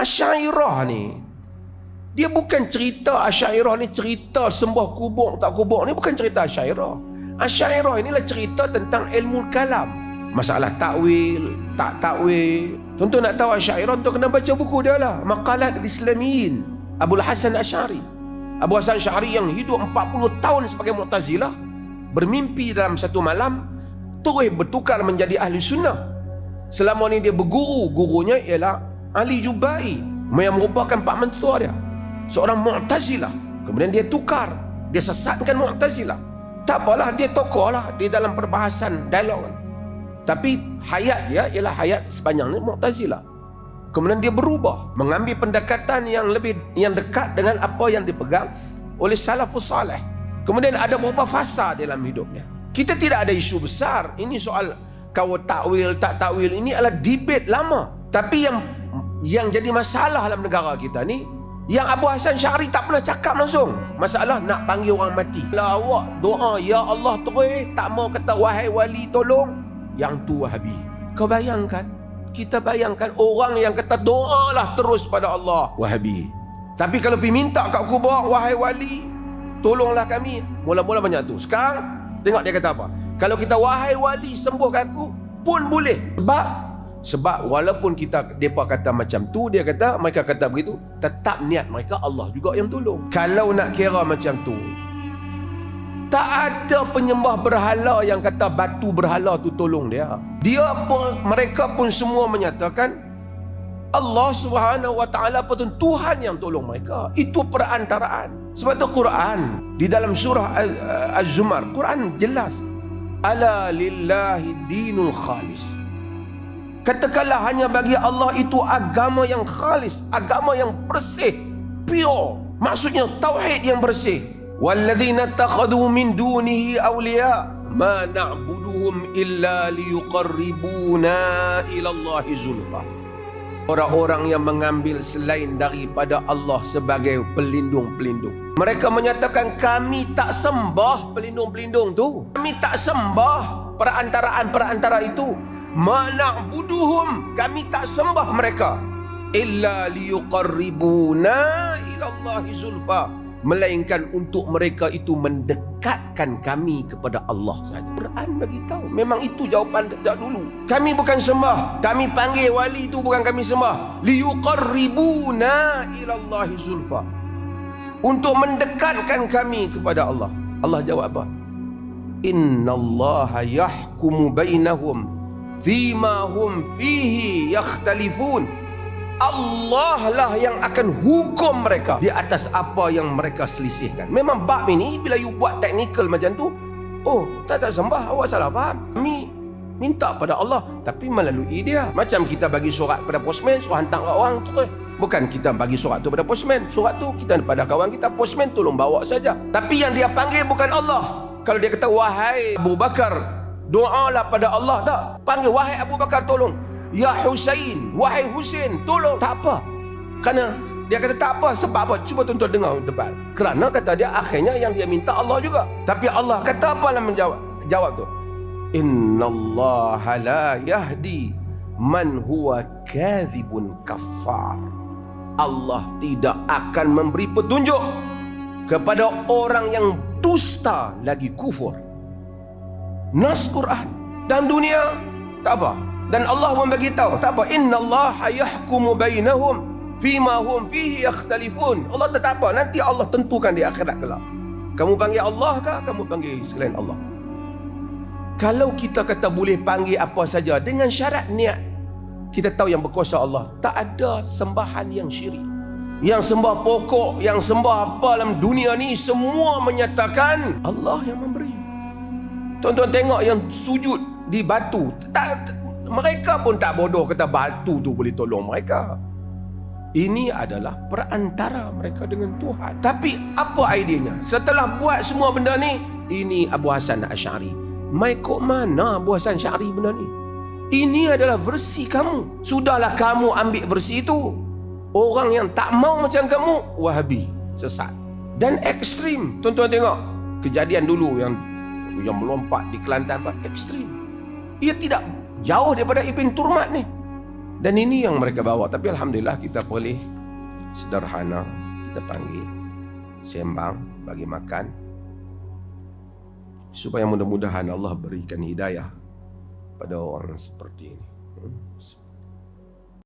Asyairah ni dia bukan cerita Asyairah ni cerita sembah kubur tak kubur ni bukan cerita Asyairah. Asyairah inilah cerita tentang ilmu kalam. Masalah takwil, tak takwil. Tentu nak tahu Asyairah tu kena baca buku dia lah. Maqalat Islamiyin. Abu Hasan Asy'ari. Abu Hasan Asy'ari yang hidup 40 tahun sebagai Mu'tazilah bermimpi dalam satu malam terus bertukar menjadi ahli sunnah. Selama ni dia berguru, gurunya ialah Ali Jubai yang merupakan pak mentua dia. Seorang Mu'tazilah. Kemudian dia tukar, dia sesatkan Mu'tazilah. Tak apalah dia tokoh lah di dalam perbahasan dialog. Tapi hayat dia ialah hayat sepanjang ni Mu'tazilah. Kemudian dia berubah, mengambil pendekatan yang lebih yang dekat dengan apa yang dipegang oleh salafus salih. Kemudian ada beberapa fasa dalam hidupnya. Kita tidak ada isu besar. Ini soal kau takwil tak takwil ini adalah debate lama. Tapi yang yang jadi masalah dalam negara kita ni yang Abu Hasan Syari tak pernah cakap langsung. Masalah nak panggil orang mati. Lah awak doa ya Allah terus tak mau kata wahai wali tolong yang tu Wahabi. Kau bayangkan kita bayangkan orang yang kata doalah terus pada Allah Wahabi. Tapi kalau pergi minta kat kubur wahai wali tolonglah kami. Mula-mula banyak tu. Sekarang tengok dia kata apa? Kalau kita wahai wali sembuhkan aku pun boleh. Sebab sebab walaupun kita depa kata macam tu dia kata mereka kata begitu tetap niat mereka Allah juga yang tolong. Kalau nak kira macam tu tak ada penyembah berhala yang kata batu berhala tu tolong dia. Dia pun mereka pun semua menyatakan Allah Subhanahu Wa Taala pun Tuhan yang tolong mereka. Itu perantaraan. Sebab tu Quran di dalam surah Az-Zumar Quran jelas ala lillahi dinul khalis. Katakanlah hanya bagi Allah itu agama yang khalis, agama yang bersih, pure. Maksudnya tauhid yang bersih. Walladzina takhadhu min dunihi awliya ma na'buduhum illa liyuqarribuna ila zulfa. Orang-orang yang mengambil selain daripada Allah sebagai pelindung-pelindung. Mereka menyatakan kami tak sembah pelindung-pelindung tu. Kami tak sembah perantaraan-perantara itu. Mana'buduhum. Kami tak sembah mereka. Illa liyuqarribuna ila Allahi zulfa melainkan untuk mereka itu mendekatkan kami kepada Allah saja. Quran bagi tahu memang itu jawapan sejak dulu. Kami bukan sembah, kami panggil wali itu bukan kami sembah. Liyuqarribuna ila Allah zulfa. Untuk mendekatkan kami kepada Allah. Allah jawab apa? Allah yahkumu bainahum fima hum fihi yakhtalifun. Allah lah yang akan hukum mereka di atas apa yang mereka selisihkan. Memang bab ini bila you buat teknikal macam tu, oh, tak tak sembah, awak salah faham. Kami minta pada Allah tapi melalui dia. Macam kita bagi surat pada postman, suruh hantar kat orang tu. Bukan kita bagi surat tu pada postman. Surat tu kita pada kawan kita, postman tolong bawa saja. Tapi yang dia panggil bukan Allah. Kalau dia kata, wahai Abu Bakar, doalah pada Allah. Tak. Panggil, wahai Abu Bakar tolong. Ya Husain, wahai Husain, tolong. Tak apa. Kerana dia kata tak apa. Sebab apa? Cuba tuan-tuan dengar depan. Kerana kata dia akhirnya yang dia minta Allah juga. Tapi Allah kata apa dalam menjawab? Jawab tu. Inna Allah la yahdi man huwa kadhibun kafar. Allah tidak akan memberi petunjuk kepada orang yang dusta lagi kufur. Nas Quran. Dan dunia tak apa. Dan Allah pun bagi tahu tak apa. Inna Allah yahkumu bainahum fima hum fihi yakhtalifun. Allah tak apa. Nanti Allah tentukan di akhirat kelak. Kamu panggil Allah ke kamu panggil selain Allah. Kalau kita kata boleh panggil apa saja dengan syarat niat kita tahu yang berkuasa Allah. Tak ada sembahan yang syirik. Yang sembah pokok yang sembah apa dalam dunia ni semua menyatakan Allah yang memberi tuan-tuan tengok yang sujud di batu tak mereka pun tak bodoh kata batu tu boleh tolong mereka. Ini adalah perantara mereka dengan Tuhan. Tapi apa idenya? Setelah buat semua benda ni, ini Abu Hasan Asy'ari. Mai kok mana Abu Hasan Asy'ari benda ni? Ini adalah versi kamu. Sudahlah kamu ambil versi itu. Orang yang tak mau macam kamu, Wahabi, sesat. Dan ekstrim. Tuan-tuan tengok kejadian dulu yang yang melompat di Kelantan apa ekstrim. Ia tidak Jauh daripada Ibn Turmat ni. Dan ini yang mereka bawa. Tapi Alhamdulillah kita boleh sederhana. Kita panggil. Sembang. Bagi makan. Supaya mudah-mudahan Allah berikan hidayah pada orang seperti ini. Hmm.